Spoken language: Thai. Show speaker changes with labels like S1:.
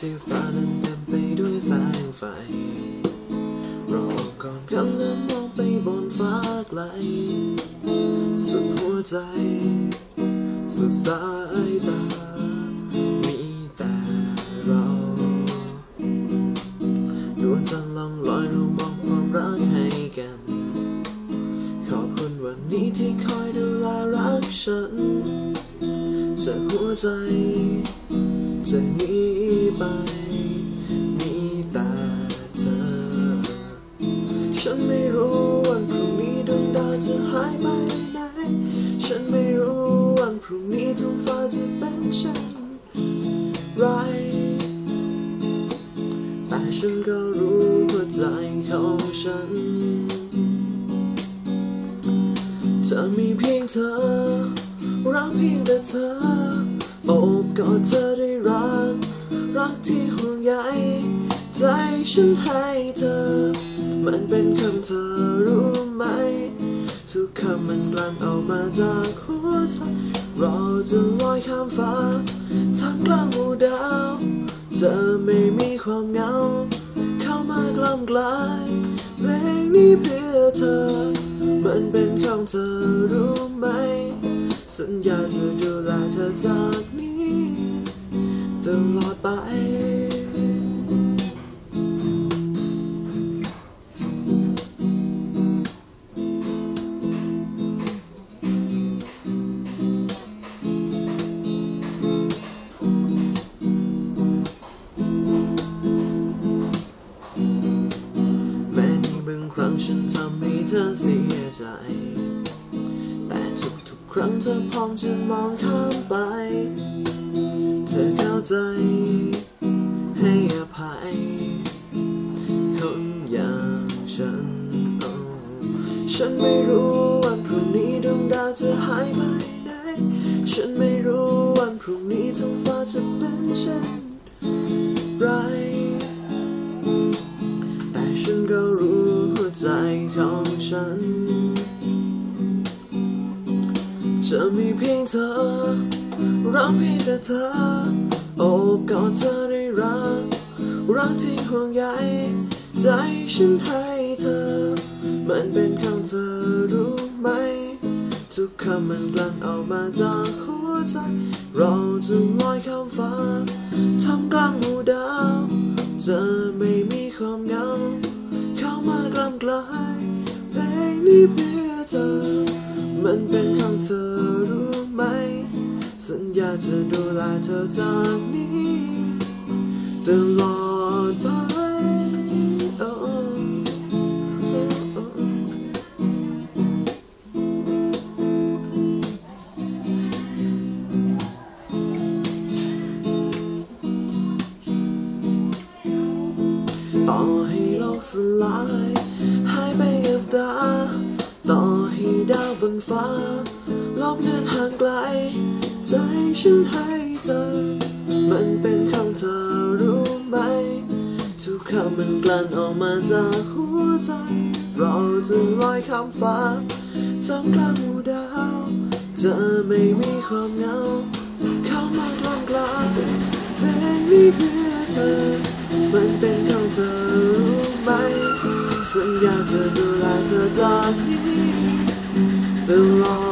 S1: สิฟ้านเต็มไปด้วยแสงไฟรอก่อนกำลังมองไปบนฟ้าไกล สุดหัวใจ สุดสายตา มีแต่เราดวงจันทร์ล่องลอยเรามองความรักให้กัน ขอบคุณวันนี้ที่คอยดูแลรักฉันจากหัวใจ จากนี้ไปมีแต่เธอ ฉันไม่รู้วันพรุ่งนี้ดวงดาวจะหายไปไหน ฉันไม่รู้วันพรุ่งนี้ท้องฟ้าจะเป็นเช่นไรแต่ฉันก็รู้หัวใจของฉันจะมีเพียงเธอรักเพียงแต่เธอ อบกอดเธอ รัก รักที่ห่วงใยใจฉันให้เธอ มันเป็นคำเธอรู้ไหม ทุกคำมันกลั่นออกมาจากหัวใจเราจะลอยข้ามฟ้าท่ามกลางหมู่ดาวเธอไม่มีความเหงา เข้ามากล้ำกลายเพลงนี้เพื่อเธอ มันเป็นคำเธอรู้ไหม สัญญาจะดู ตลอดไป แม้ในบางครั้งฉันทำให้เธอเสียใจ แต่ทุกๆครั้งเธอพร้อมจะมองข้ามไป เธอาใจ ให้อภัย คนอย่างฉันโอ้ฉันไม่รู้วันพรุ่งนี้ดวงดาวจะหายไปไหน ฉันไม่รู้วันพรุ่งนี้ท้องฟ้าจะเป็นเช่นไร แต่ฉันก็รู้หัวใจของฉันจะมีเพียงเธอรักเพียงแต่เธอ โอบกอดเธอได้รัก รักที่ห่วงใยใจฉันให้เธอ มันเป็นคำเธอรู้ไหม ทุกคำมันกลั่นออกมาจากหัวใจ เราจะลอยข้ามฟ้าทำกลางหมู่ดาวจะไม่มีความเหงา เข้ามากล้ำกลายเพลงนี้เพื่อเธอ มันเป็นคำเธอ สัญญาจะดูแลเธอจากนี้ตลอดไปโอ้โอต่อให้โลกสลายหายไปกับตา ต่อให้ดาวบนฟ้าลอบเลือนห่างไกล ใจฉันให้เธอ มันเป็นคำเธอรู้ไหม ทุกคำมันกลั่นออกมาจากหัวใจ เราจะลอยข้ามฟ้าจำกลางหมู่ดาวจะไม่มีความเหงา เข้ามากลางกลางเพลงนี้เพื่อเธอ มันเป็นของเธอรู้ไหม สัญญาจะดูแลเธอจากนี้ตลอด